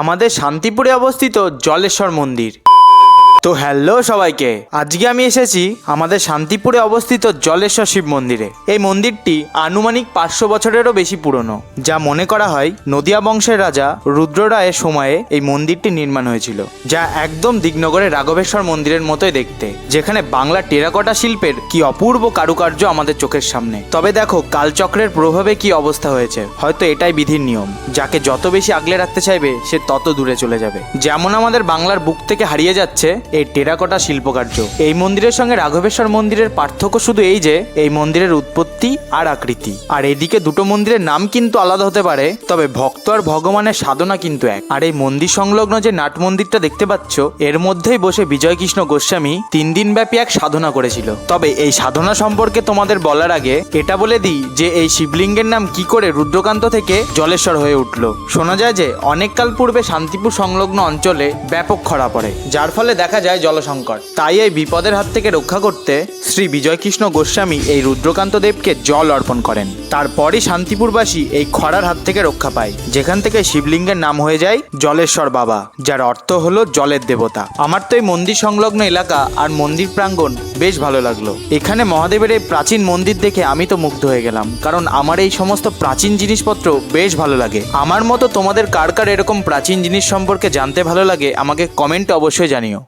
আমাদের শান্তিপুরে অবস্থিত জলেশ্বর মন্দির। তো হ্যালো সবাইকে। আজকে আমি এসেছি আমাদের শান্তিপুরে অবস্থিত জলেশ্বর শিব মন্দিরে। এই মন্দিরটি আনুমানিক পাঁচশো বছরেরও বেশি পুরনো, যা মনে করা হয় নদিয়া বংশের রাজা রুদ্র রায়ের সময়ে এই মন্দিরটি নির্মাণ হয়েছিল, যা একদম দিগনগরের রাঘবেশ্বর মন্দিরের মতোই দেখতে, যেখানে বাংলা টেরাকোটা শিল্পের কি অপূর্ব কারুকার্য আমাদের চোখের সামনে। তবে দেখো, কালচক্রের প্রভাবে কি অবস্থা হয়েছে, হয়তো এটাই বিধির নিয়ম, যাকে যত বেশি আগলে রাখতে চাইবে, সে তত দূরে চলে যাবে। যেমন আমাদের বাংলার বুক থেকে হারিয়ে যাচ্ছে এই টেরাকোটা শিল্পকার্য। এই মন্দিরের সঙ্গে রাঘবেশ্বর মন্দিরের পার্থক্য শুধু এই যে, এই মন্দিরের উৎপত্তি আর আকৃতি। আর এদিকে দুটো মন্দিরের নাম কিন্তু আলাদা হতে পারে, তবে ভক্ত আর ভগবানের সাধনা কিন্তু এক। আর এই মন্দির সংলগ্ন যে নাট মন্দিরটা দেখতে পাচ্ছ, এর মধ্যেই বসে বিজয় কৃষ্ণ গোস্বামী তিন দিন ব্যাপী এক সাধনা করেছিল। তবে এই সাধনা সম্পর্কে তোমাদের বলার আগে, এটা বলে দিই যে এই শিবলিঙ্গের নাম কি করে রুদ্রকান্ত থেকে জলেশ্বর হয়ে উঠল। শোনা যায় যে অনেককাল পূর্বে শান্তিপুর সংলগ্ন অঞ্চলে ব্যাপক খরা পড়ে। যার ফলে দেখা যায় জলসংকট তাই এই বিপদের হাত থেকে রক্ষা করতে শ্রী বিজয়কৃষ্ণ গোস্বামী এই রুদ্রকান্ত দেবকে জল অর্পণ করেন। তারপরই শান্তিপুরবাসী এই খরার হাত থেকে রক্ষা পায়। যেখান থেকে শিবলিঙ্গের নাম হয়ে যায় জলেশ্বর বাবা, যার অর্থ হলো জলের দেবতা। আমার তো এই মন্দির সংলগ্ন এলাকা আর মন্দির প্রাঙ্গণ বেশ ভালো লাগল। এখানে মহাদেবের এই প্রাচীন মন্দির দেখে আমি তো মুগ্ধ হয়ে গেলাম, কারণ আমার এই সমস্ত প্রাচীন জিনিসপত্র বেশ ভালো লাগে। আমার মতো তোমাদের কার কার এরকম প্রাচীন জিনিস সম্পর্কে জানতে ভালো লাগে, আমাকে কমেন্টে অবশ্যই জানিও।